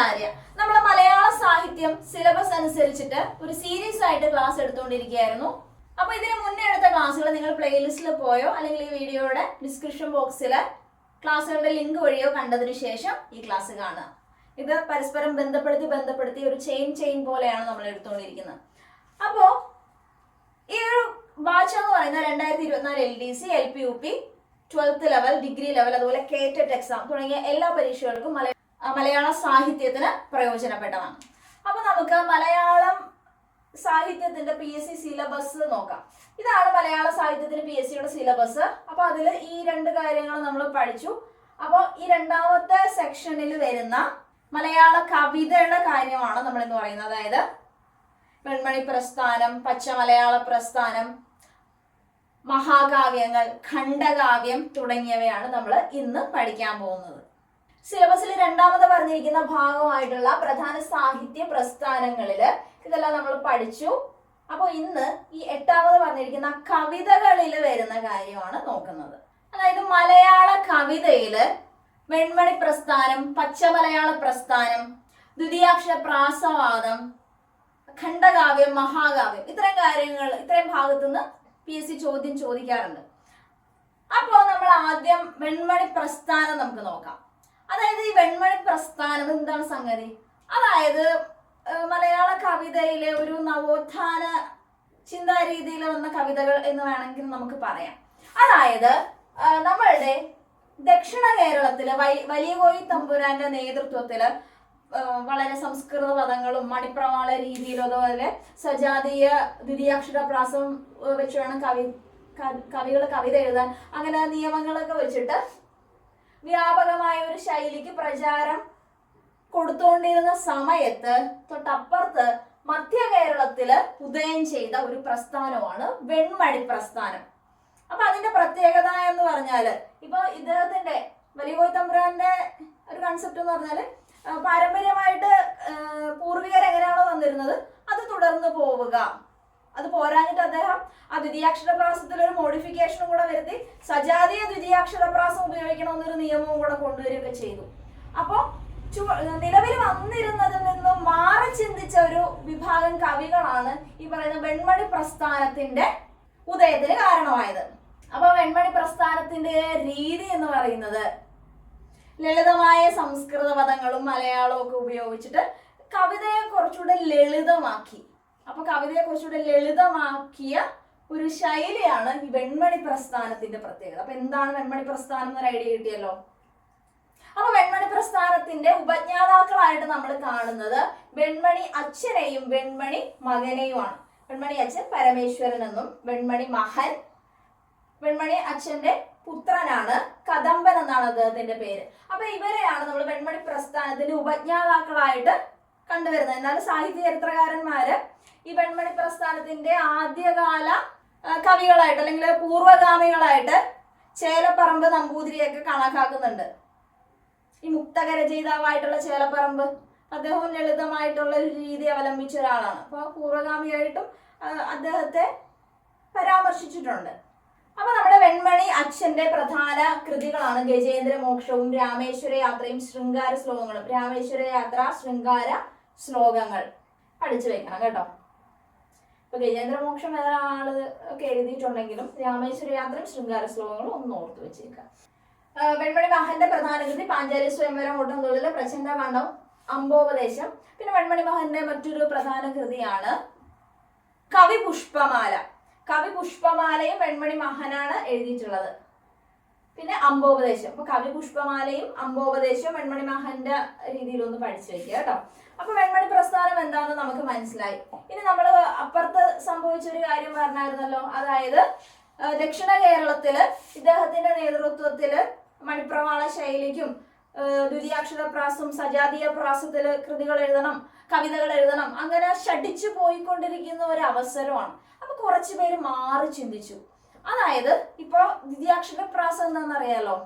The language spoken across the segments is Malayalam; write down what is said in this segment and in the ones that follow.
ആര്യ നമ്മൾ മലയാള സാഹിത്യം സിലബസ് അനുസരിച്ചിട്ട് ഒരു സീരീസ് ആയിട്ട് ക്ലാസ് എടുത്തുകൊണ്ടിരിക്കുകയായിരുന്നു. അപ്പൊ ഇതിന് മുന്നേ എടുത്ത ക്ലാസ്സുകൾ നിങ്ങൾ പ്ലേലിസ്റ്റിൽ പോയോ? അല്ലെങ്കിൽ ഈ വീഡിയോയുടെ ഡിസ്ക്രിപ്ഷൻ ബോക്സിൽ ക്ലാസ്സുകളുടെ ലിങ്ക് വഴിയോ കണ്ടതിന് ശേഷം ഈ ക്ലാസ് കാണുക. ഇത് പരസ്പരം ബന്ധപ്പെടുത്തി ബന്ധപ്പെടുത്തി ഒരു ചെയിൻ ചെയിൻ പോലെയാണ് നമ്മൾ എടുത്തുകൊണ്ടിരിക്കുന്നത്. അപ്പോ ഈ ഒരു ബാച്ച് എന്ന് പറയുന്ന രണ്ടായിരത്തി ഇരുപത്തിനാല് L D C L P U P twelfth level degree level അതുപോലെ കേറ്റഡ് എക്സാം തുടങ്ങിയ എല്ലാ പരീക്ഷകൾക്കും മല ആ, മലയാള സാഹിത്യത്തിന് പ്രയോജനപ്പെട്ടതാണ്. അപ്പൊ നമുക്ക് മലയാളം സാഹിത്യത്തിന്റെ പി എസ് സി സിലബസ് നോക്കാം. ഇതാണ് മലയാള സാഹിത്യത്തിന്റെ പി എസ് സിയുടെ സിലബസ് അപ്പൊ അതിൽ ഈ രണ്ട് കാര്യങ്ങൾ നമ്മൾ പഠിച്ചു. അപ്പോൾ ഈ രണ്ടാമത്തെ സെക്ഷനിൽ വരുന്ന മലയാള കവിതയുടെ കാര്യമാണ് നമ്മൾ ഇന്ന് പറയുന്നത്. അതായത് പെൺമണി പ്രസ്ഥാനം പച്ച മലയാള പ്രസ്ഥാനം മഹാകാവ്യങ്ങൾ ഖണ്ഡകാവ്യം തുടങ്ങിയവയാണ് നമ്മൾ ഇന്ന് പഠിക്കാൻ പോകുന്നത്. സിലബസിൽ രണ്ടാമത് പറഞ്ഞിരിക്കുന്ന ഭാഗമായിട്ടുള്ള പ്രധാന സാഹിത്യ പ്രസ്ഥാനങ്ങളിൽ ഇതെല്ലാം നമ്മൾ പഠിച്ചു. അപ്പോൾ ഇന്ന് ഈ എട്ടാമത് പറഞ്ഞിരിക്കുന്ന കവിതകളിൽ വരുന്ന കാര്യമാണ് നോക്കുന്നത്. അതായത് മലയാള കവിതയിൽ വെൺമണി പ്രസ്ഥാനം പച്ച മലയാള പ്രസ്ഥാനം ദ്വിതീയാക്ഷര പ്രാസവാദം ഖണ്ഡകാവ്യം മഹാകാവ്യം ഇത്തരം കാര്യങ്ങൾ ഇത്രയും ഭാഗത്തുനിന്ന് പി എസ് സി ചോദ്യം ചോദിക്കാറുണ്ട്. അപ്പോൾ നമ്മൾ ആദ്യം വെൺമണി പ്രസ്ഥാനം നമുക്ക് നോക്കാം. അതായത് ഈ വെൺമണി പ്രസ്ഥാനം എന്താണ് സംഗതി? അതായത് മലയാള കവിതയിലെ ഒരു നവോത്ഥാന ചിന്താ രീതിയിൽ വന്ന കവിതകൾ എന്ന് വേണമെങ്കിൽ നമുക്ക് പറയാം. അതായത് നമ്മളുടെ ദക്ഷിണ കേരളത്തിൽ വലിയ കോയി തമ്പുരാന്റെ നേതൃത്വത്തിൽ വളരെ സംസ്കൃത പദങ്ങളും മണിപ്രവാള രീതിയിലും അതുപോലെ സജാതീയ ദ്വിതീയാക്ഷര പ്രാസം വെച്ച് വേണം കവി കവികൾ കവിത എഴുതാൻ. അങ്ങനെ നിയമങ്ങളൊക്കെ വെച്ചിട്ട് വ്യാപകമായ ഒരു ശൈലിക്ക് പ്രചാരം കൊടുത്തുകൊണ്ടിരുന്ന സമയത്ത് തൊട്ടപ്പുറത്ത് മധ്യ കേരളത്തിൽ ഉദയം ചെയ്ത ഒരു പ്രസ്ഥാനമാണ് വെൺമണി പ്രസ്ഥാനം. അപ്പൊ അതിന്റെ പ്രത്യേകത എന്ന് പറഞ്ഞാൽ ഇപ്പൊ ഇദ്ദേഹത്തിന്റെ വലിയ തമ്പുരാന്റെ ഒരു കൺസെപ്റ്റ് എന്ന് പറഞ്ഞാൽ പാരമ്പര്യമായിട്ട് പൂർവികർ എങ്ങനെയാണോ വന്നിരുന്നത് അത് തുടർന്ന് പോവുക. അത് പോരാഞ്ഞിട്ട് അദ്ദേഹം ആ ദ്വിതീയാക്ഷരപ്രാസത്തിൽ ഒരു മോഡിഫിക്കേഷനും കൂടെ വരുത്തി സജാതീയ ഉപയോഗിക്കണം എന്നൊരു നിയമവും കൂടെ കൊണ്ടുവരികയൊക്കെ ചെയ്തു. അപ്പോൾ നിലവിൽ വന്നിരുന്നതിൽ നിന്നും മാറി ചിന്തിച്ച ഒരു വിഭാഗം കവികളാണ് ഈ പറയുന്ന വെൺമണി പ്രസ്ഥാനത്തിന്റെ ഉദയത്തിന് കാരണമായത്. അപ്പൊ വെൺമണി പ്രസ്ഥാനത്തിന്റെ രീതി എന്ന് പറയുന്നത് ലളിതമായ സംസ്കൃത പദങ്ങളും മലയാളവും ഒക്കെ ഉപയോഗിച്ചിട്ട് കവിതയെ കുറച്ചുകൂടെ ലളിതമാക്കി. അപ്പൊ കവിതയെ കുറച്ചുകൂടെ ലളിതമാക്കിയ ഒരു ശൈലിയാണ് ഈ വെൺമണി പ്രസ്ഥാനത്തിന്റെ പ്രത്യേകത. അപ്പൊ എന്താണ് വെൺമണി പ്രസ്ഥാനം എന്നൊരു ഐഡിയ കിട്ടിയല്ലോ? അപ്പൊ വെൺമണി പ്രസ്ഥാനത്തിന്റെ ഉപജ്ഞാതാക്കളായിട്ട് നമ്മൾ കാണുന്നത് വെൺമണി അച്ഛനെയും വെൺമണി മകനെയുമാണ്. വെൺമണി അച്ഛൻ പരമേശ്വരൻ എന്നും വെൺമണി മഹൻ വെൺമണി അച്ഛന്റെ പുത്രനാണ് കദംബൻ എന്നാണ് അദ്ദേഹത്തിന്റെ പേര്. അപ്പൊ ഇവരെയാണ് നമ്മൾ വെൺമണി പ്രസ്ഥാനത്തിന്റെ ഉപജ്ഞാതാക്കളായിട്ട് കണ്ടുവരുന്നത്. എന്നാൽ സാഹിത്യ ചരിത്രകാരന്മാര് ഈ വെൺമണി പ്രസ്ഥാനത്തിന്റെ ആദ്യകാല കവികളായിട്ട് അല്ലെങ്കിൽ പൂർവഗാമികളായിട്ട് ചേലപ്പറമ്പ് നമ്പൂതിരിയൊക്കെ കണക്കാക്കുന്നുണ്ട്. ഈ മുക്തകരചയിതാവായിട്ടുള്ള ചേലപ്പറമ്പ് അദ്ദേഹവും ലളിതമായിട്ടുള്ള ഒരു രീതി അവലംബിച്ച ഒരാളാണ്. അപ്പോൾ പൂർവഗാമിയായിട്ടും അദ്ദേഹത്തെ പരാമർശിച്ചിട്ടുണ്ട്. അപ്പൊ നമ്മുടെ വെൺമണി അച്ഛന്റെ പ്രധാന കൃതികളാണ് ഗജേന്ദ്ര മോക്ഷവും രാമേശ്വര യാത്രയും ശൃംഗാര ശ്ലോകങ്ങളും. രാമേശ്വര യാത്ര ശൃംഗാര ശ്ലോകങ്ങൾ. പഠിച്ചു വെക്കണം കേട്ടോ. ഇപ്പൊ ഗജേന്ദ്ര മോക്ഷം വേറെ ആൾ ഒക്കെ എഴുതിയിട്ടുണ്ടെങ്കിലും രാമേശ്വര യാത്രയും ശൃംഗാര ശ്ലോകങ്ങളും ഒന്ന് ഓർത്തു വെച്ചേക്കാം വെൺമണി മഹന്റെ പ്രധാന കൃതി പാഞ്ചാലി സ്വയംവരം ഓട്ടം തൊഴിൽ പ്രചണ്ഡ കാണ്ഡം അമ്പോപദേശം പിന്നെ വെൺമണി മഹന്റെ മറ്റൊരു പ്രധാന കൃതിയാണ് കവി പുഷ്പമാല കവി പുഷ്പമാലയും വെൺമണി മഹനാണ് എഴുതിയിട്ടുള്ളത്. പിന്നെ അമ്പോപദേശം അപ്പൊ കവി പുഷ്പമാലയും അമ്പോപദേശവും വെൺമണി മഹന്റെ രീതിയിലൊന്ന് പഠിച്ചു വെക്കുക കേട്ടോ. അപ്പൊ വെൺമണി പ്രസ്ഥാനം എന്താണെന്ന് നമുക്ക് മനസ്സിലായി. ഇനി നമ്മൾ അപ്പുറത്ത് സംഭവിച്ച ഒരു കാര്യം പറഞ്ഞായിരുന്നല്ലോ. അതായത് ദക്ഷിണ കേരളത്തിൽ ഇദ്ദേഹത്തിന്റെ നേതൃത്വത്തിൽ മണിപ്രവാള ശൈലിക്കും ദ്വിതീയാക്ഷര പ്രാസം സജാതീയ പ്രാസത്തിൽ കൃതികൾ എഴുതണം കവിതകൾ എഴുതണം അങ്ങനെ ഷടിച്ചു പോയിക്കൊണ്ടിരിക്കുന്ന ഒരു അവസരമാണ്. അപ്പൊ കുറച്ചു പേര് മാറി ചിന്തിച്ചു. അതായത് ഇപ്പോ ദ്വിതീയാക്ഷര പ്രാസം എന്താണെന്നറിയാലോ?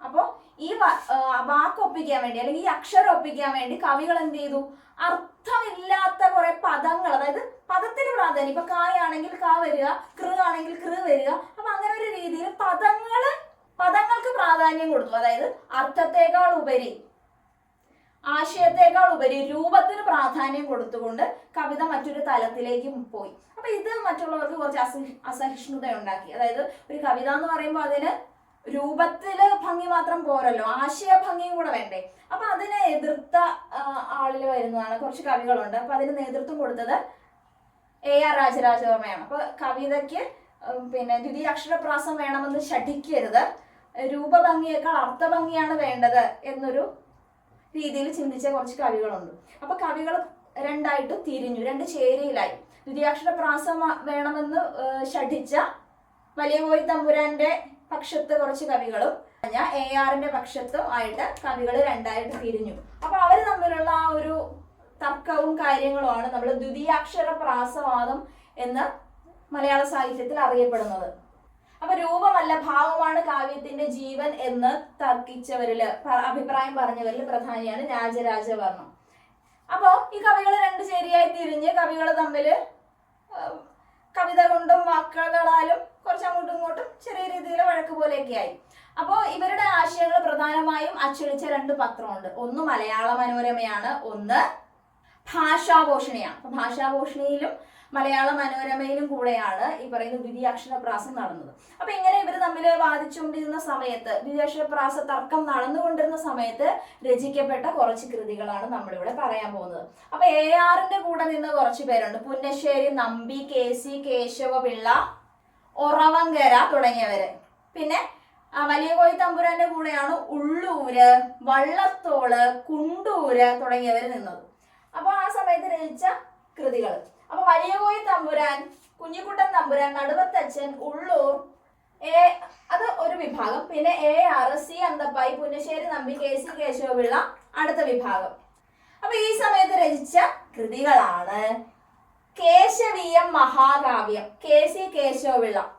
അപ്പൊ ഈ വാക്ക് ഒപ്പിക്കാൻ വേണ്ടി അല്ലെങ്കിൽ ഈ അക്ഷരം ഒപ്പിക്കാൻ വേണ്ടി കവികൾ എന്ത് ചെയ്തു? അർത്ഥമില്ലാത്ത കുറെ പദങ്ങൾ അതായത് പദത്തിന് പ്രാധാന്യം. ഇപ്പൊ കായാണെങ്കിൽ കാ വരിക കൃ ആണെങ്കിൽ കൃ വരിക. അപ്പൊ അങ്ങനെ ഒരു രീതിയിൽ പദങ്ങൾ പദങ്ങൾക്ക് പ്രാധാന്യം കൊടുത്തു. അതായത് അർത്ഥത്തെക്കാൾ ഉപരി ആശയത്തെക്കാൾ ഉപരി രൂപത്തിന് പ്രാധാന്യം കൊടുത്തുകൊണ്ട് കവിത മറ്റൊരു തലത്തിലേക്ക് പോയി. അപ്പൊ ഇത് മറ്റുള്ളവർക്ക് കുറച്ച് അസഹി അസഹിഷ്ണുത ഉണ്ടാക്കി അതായത് ഒരു കവിത എന്ന് പറയുമ്പോൾ അതിന് രൂപത്തിൽ ഭംഗി മാത്രം പോരല്ലോ. ആശയ ഭംഗിയും കൂടെ വേണ്ടേ. അപ്പൊ അതിനെ എതിർത്ത ആളിൽ വരുന്നതാണ്. കുറച്ച് കവികളുണ്ട്. അപ്പൊ അതിന് നേതൃത്വം കൊടുത്തത് എ ആർ രാജരാജവർമ്മയാണ്. അപ്പൊ കവിതയ്ക്ക് പിന്നെ ദ്വിതീയാക്ഷരപ്രാസം വേണമെന്ന് ശഠിക്കരുത്. രൂപഭംഗിയേക്കാൾ അർത്ഥഭംഗിയാണ് വേണ്ടത് എന്നൊരു രീതിയിൽ ചിന്തിച്ച കുറച്ച് കവികളുണ്ട്. അപ്പൊ കവികൾ രണ്ടായിട്ട് തിരിഞ്ഞു രണ്ട് ചേരിയിലായി. ദ്വിതീയാക്ഷരപ്രാസം വേണമെന്ന് ഷഠിച്ച വലിയ കോയി തമ്പുരാന്റെ പക്ഷത്ത് കുറച്ച് കവികളും ഞാൻ എ ആറിന്റെ പക്ഷത്തും ആയിട്ട് കവികൾ രണ്ടായിട്ട് തിരിഞ്ഞു. അപ്പൊ അവർ തമ്മിലുള്ള ആ ഒരു തർക്കവും കാര്യങ്ങളുമാണ് നമ്മൾ ദ്വിതീയാക്ഷര പ്രാസവാദം എന്ന് മലയാള സാഹിത്യത്തിൽ അറിയപ്പെടുന്നത്. അപ്പൊ രൂപമല്ല ഭാവമാണ് കാവ്യത്തിന്റെ ജീവൻ എന്ന് തർക്കിച്ചവരിൽ അഭിപ്രായം പറഞ്ഞവരിൽ പ്രധാനിയാണ് രാജരാജവർണം അപ്പോ ഈ കവികൾ രണ്ട് ചേരിയായി തിരിഞ്ഞ് കവികൾ തമ്മിൽ ആ, കവിത കൊണ്ടും വാക്കുകളാലും കുറച്ച് അങ്ങോട്ടും ഇങ്ങോട്ടും ചെറിയ രീതിയിൽ വഴക്ക് പോലെയൊക്കെ ആയി. അപ്പോൾ ഇവരുടെ ആശയങ്ങൾ പ്രധാനമായും അച്ചടിച്ച രണ്ട് പത്രമുണ്ട്. ഒന്ന് മലയാള മനോരമയാണ് ഒന്ന് ഭാഷാഭൂഷണിയാണ്. ഭാഷാഭൂഷണിയിലും മലയാള മനോരമയിലും കൂടെയാണ് ഈ പറയുന്ന ദ്വിതീയാക്ഷരപ്രാസം നടന്നത്. അപ്പൊ ഇങ്ങനെ ഇവർ തമ്മിൽ വാദിച്ചുകൊണ്ടിരുന്ന സമയത്ത് ദ്വിതീയാക്ഷരപ്രാസ തർക്കം നടന്നുകൊണ്ടിരുന്ന സമയത്ത് രചിക്കപ്പെട്ട കുറച്ച് കൃതികളാണ് നമ്മളിവിടെ പറയാൻ പോകുന്നത്. അപ്പൊ എ ആറിന്റെ കൂടെ നിന്ന് കുറച്ച് പേരുണ്ട്. പുന്നശ്ശേരി നമ്പി കെ സി കേശവപിള്ള ഒറവങ്കര തുടങ്ങിയവര്. പിന്നെ വലിയ കോയി തമ്പുരാന്റെ കൂടെയാണ് ഉള്ളൂര് വള്ളത്തോൾ കുണ്ടൂര് തുടങ്ങിയവര് നിന്നത്. അപ്പൊ ആ സമയത്ത് രചിച്ച കൃതികൾ അപ്പൊ വലിയ കോയി തമ്പുരാൻ കുഞ്ഞിക്കുട്ടൻ തമ്പുരാൻ നടുവത്തച്ഛൻ ഉള്ളൂർ എ അത് ഒരു വിഭാഗം. പിന്നെ A R C Anthappayi Punnassery Nambi K C Kesavapillai അടുത്ത വിഭാഗം. അപ്പൊ ഈ സമയത്ത് രചിച്ച കൃതികളാണ് Keshaveeyam മഹാകാവ്യം. K C Kesavapillai.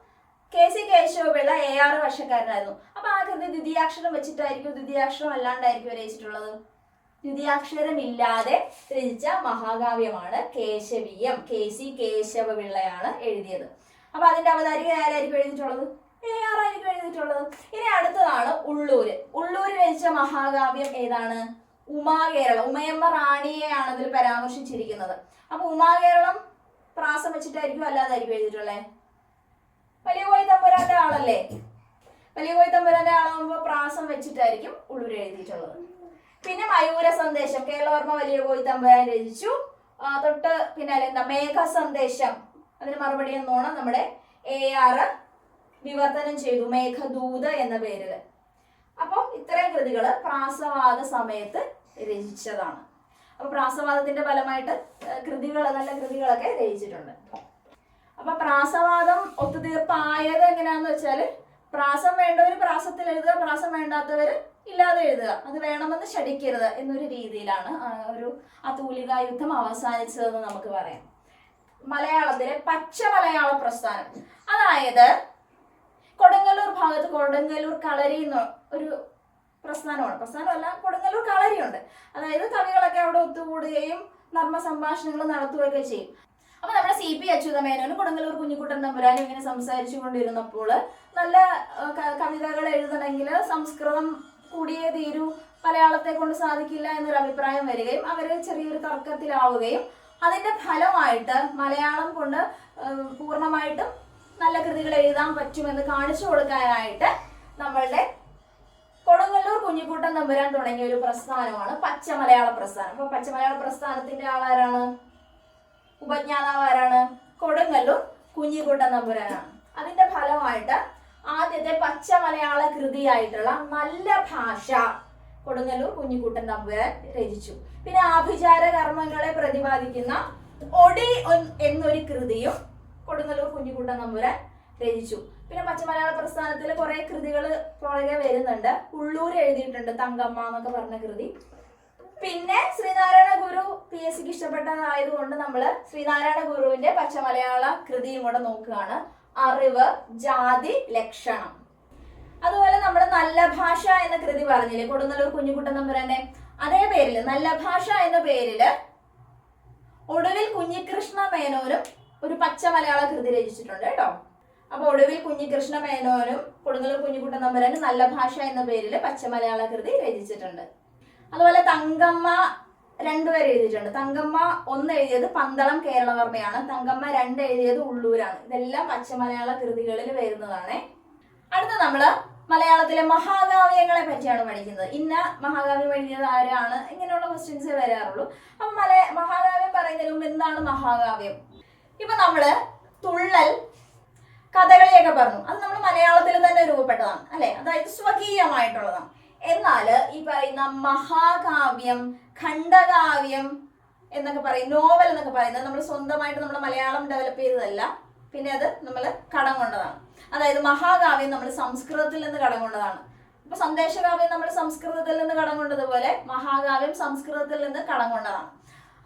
K C Kesavapillai A ആറ് വർഷക്കാരനായിരുന്നു. അപ്പൊ ആ കൃതി ദ്വിതീയാക്ഷരം വെച്ചിട്ടായിരിക്കും ദ്വിതീയാക്ഷരം അല്ലാണ്ടായിരിക്കും രചിച്ചിട്ടുള്ളത്? ദ്വിതീയാക്ഷരമില്ലാതെ രചിച്ച മഹാകാവ്യമാണ് കേശവീയം. കെ സി കേശവപിള്ളയാണ് എഴുതിയത്. അപ്പൊ അതിന്റെ അവതാരിക ആരായിരിക്കും എഴുതിയിട്ടുള്ളത്? എ ആർ എഴുതിയിട്ടുള്ളത്. ഇനി അടുത്തതാണ് ഉള്ളൂര്. ഉള്ളൂര് രചിച്ച മഹാകാവ്യം ഏതാണ്? ഉമാകേരളം ഉമയമ്മ റാണിയെയാണ് അതിൽ പരാമർശിച്ചിരിക്കുന്നത്. അപ്പൊ ഉമാകേരളം പ്രാസം വെച്ചിട്ടായിരിക്കും അല്ലാതായിരിക്കും എഴുതിയിട്ടുള്ളത് വലിയ കോയി തമ്പുരാന്റെ ആളല്ലേ? വലിയ കോയി തമ്പുരാന്റെ ആളാകുമ്പോ പ്രാസം വെച്ചിട്ടായിരിക്കും ഉള്ളൂർ എഴുതിയിട്ടുള്ളത്. പിന്നെ മയൂര സന്ദേശം കേരളവർമ്മ വലിയ കോയി തമ്പുരാൻ രചിച്ചു. തൊട്ട് പിന്നെ എന്താ? മേഘ സന്ദേശം. അതിന് മറുപടി എന്നോണം നമ്മുടെ എ ആർ വിവർത്തനം ചെയ്തു. മേഘദൂത് എന്ന പേരിൽ അപ്പം ഇത്രയും കൃതികൾ പ്രാസവാദ സമയത്ത് രചിച്ചതാണ്. അപ്പൊ പ്രാസവാദത്തിന്റെ ഫലമായിട്ട് കൃതികൾ നല്ല കൃതികളൊക്കെ രചിച്ചിട്ടുണ്ട്. അപ്പൊ പ്രാസവാദം ഒത്തുതീർപ്പായത് എങ്ങനെയാന്ന് വെച്ചാൽ പ്രാസം വേണ്ടവര് പ്രാസത്തിൽ എഴുതുക പ്രാസം വേണ്ടാത്തവര് ഇല്ലാതെ എഴുതുക. അത് വേണമെന്ന് ശഠിക്കരുത് എന്നൊരു രീതിയിലാണ് ഒരു ആ തൂലിക യുദ്ധം അവസാനിച്ചതെന്ന് നമുക്ക് പറയാം. മലയാളത്തിലെ പച്ച മലയാള പ്രസ്ഥാനം. അതായത് കൊടുങ്ങല്ലൂർ ഭാഗത്ത് കൊടുങ്ങല്ലൂർ കളരി എന്ന് ഒരു പ്രസ്ഥാനമാണ്. പ്രസ്ഥാനമല്ല കൊടുങ്ങല്ലൂർ കളരിയുണ്ട്. അതായത് കവികളൊക്കെ അവിടെ ഒത്തുകൂടുകയും നർമ്മ സംഭാഷണങ്ങൾ നടത്തുകയൊക്കെ ചെയ്യും. അപ്പൊ നമ്മുടെ സി പി അച്യുതമേനോനും കൊടുങ്ങല്ലൂർ കുഞ്ഞിക്കുട്ടൻ തമ്പുരാനും ഇങ്ങനെ സംസാരിച്ചു കൊണ്ടിരുന്നപ്പോൾ നല്ല കവിതകൾ എഴുതണമെങ്കിൽ സംസ്കൃതം കൂടിയേ തീരൂ മലയാളത്തെ കൊണ്ട് സാധിക്കില്ല എന്നൊരു അഭിപ്രായം വരികയും അവർ ചെറിയൊരു തർക്കത്തിലാവുകയും അതിന്റെ ഫലമായിട്ട് മലയാളം കൊണ്ട് പൂർണമായിട്ടും നല്ല കൃതികൾ എഴുതാൻ പറ്റുമെന്ന് കാണിച്ചു കൊടുക്കാനായിട്ട് നമ്മളുടെ കൊടുങ്ങല്ലൂർ കുഞ്ഞിക്കൂട്ടം തമ്പുരാൻ തുടങ്ങിയ ഒരു പ്രസ്ഥാനമാണ് പച്ചമലയാള പ്രസ്ഥാനം. അപ്പൊ പച്ച മലയാള പ്രസ്ഥാനത്തിന്റെ ആളാരാണ്? ഉപജ്ഞാതാവ് ആരാണ്? കൊടുങ്ങല്ലൂർ കുഞ്ഞിക്കൂട്ടം തമ്പുരാനാണ്. അതിന്റെ ഫലമായിട്ട് ആദ്യത്തെ പച്ചമലയാള കൃതിയായിട്ടുള്ള നല്ല ഭാഷ കൊടുങ്ങല്ലൂർ കുഞ്ഞിക്കുട്ടൻ തമ്പുരാൻ രചിച്ചു. പിന്നെ ആഭിചാര കർമ്മങ്ങളെ പ്രതിപാദിക്കുന്ന ഒടി എന്നൊരു കൃതിയും കൊടുങ്ങല്ലൂർ കുഞ്ഞിക്കുട്ടൻ തമ്പുരാൻ രചിച്ചു. പിന്നെ പച്ചമലയാള പ്രസ്ഥാനത്തിൽ കുറെ കൃതികൾ പുറകെ വരുന്നുണ്ട്. ഉള്ളൂർ എഴുതിയിട്ടുണ്ട് തങ്കമ്മ എന്നൊക്കെ പറഞ്ഞ കൃതി. പിന്നെ ശ്രീനാരായണ ഗുരു പി എസ് സിക്ക് ഇഷ്ടപ്പെട്ടതായതുകൊണ്ട് നമ്മൾ ശ്രീനാരായണ ഗുരുവിന്റെ പച്ചമലയാള കൃതിയും കൂടെ നോക്കുകയാണ്. അറിവ് ജാതി ലക്ഷണം. അതുപോലെ നമ്മൾ നല്ല ഭാഷ എന്ന കൃതി പറഞ്ഞില്ലേ കൊടുങ്ങല്ലൂർ കുഞ്ഞുകുട്ടൻ തമ്പുരാന്റെ? അതേ പേരിൽ നല്ല ഭാഷ എന്ന പേരിൽ ഒടുവിൽ കുഞ്ഞികൃഷ്ണ മേനോനും ഒരു പച്ച മലയാള കൃതി രചിച്ചിട്ടുണ്ട് കേട്ടോ. അപ്പൊ ഒടുവിൽ കുഞ്ഞികൃഷ്ണ മേനോനും കൊടുങ്ങല്ലൂർ കുഞ്ഞിക്കുട്ടൻ നമ്പരനും നല്ല ഭാഷ എന്ന പേരിൽ പച്ച മലയാള കൃതി രചിച്ചിട്ടുണ്ട്. അതുപോലെ തങ്കമ്മ രണ്ടുപേർ എഴുതിയിട്ടുണ്ട്. തങ്കമ്മ ഒന്ന് എഴുതിയത് പന്തളം കേരളവർമ്മയാണ്. തങ്കമ്മ രണ്ട് എഴുതിയത് ഉള്ളൂരാണ്. ഇതെല്ലാം പച്ചമലയാള കൃതികളിൽ വരുന്നതാണ്. അടുത്ത നമ്മൾ മലയാളത്തിലെ മഹാകാവ്യങ്ങളെ പറ്റിയാണ് പഠിക്കുന്നത്. ഇന്ന മഹാകാവ്യം എഴുതിയത് ആരാണ്? ഇങ്ങനെയുള്ള ക്വസ്റ്റ്യൻസേ വരാറുള്ളൂ. അപ്പൊ മല മഹാകാവ്യം പറയുന്നതിന് മുമ്പ് എന്താണ് മഹാകാവ്യം? ഇപ്പൊ നമ്മൾ തുള്ളൽ കഥകളിയൊക്കെ പറഞ്ഞു. അത് നമ്മൾ മലയാളത്തിൽ തന്നെ രൂപപ്പെട്ടതാണ് അല്ലെ? അതായത് സ്വകീയമായിട്ടുള്ളതാണ്. എന്നാൽ ഈ പറയുന്ന മഹാകാവ്യം ഖണ്ഡകാവ്യം എന്നൊക്കെ പറയും നോവൽ എന്നൊക്കെ പറയുന്നത് നമ്മൾ സ്വന്തമായിട്ട് നമ്മൾ മലയാളം ഡെവലപ്പ് ചെയ്തതല്ല പിന്നെ അത് നമ്മൾ കടം കൊണ്ടതാണ്. അതായത് മഹാകാവ്യം നമ്മൾ സംസ്കൃതത്തിൽ നിന്ന് കടം കൊണ്ടതാണ്. ഇപ്പൊ സന്ദേശകാവ്യം നമ്മൾ സംസ്കൃതത്തിൽ നിന്ന് കടം കൊണ്ടതുപോലെ മഹാകാവ്യം സംസ്കൃതത്തിൽ നിന്ന് കടം കൊണ്ടതാണ്.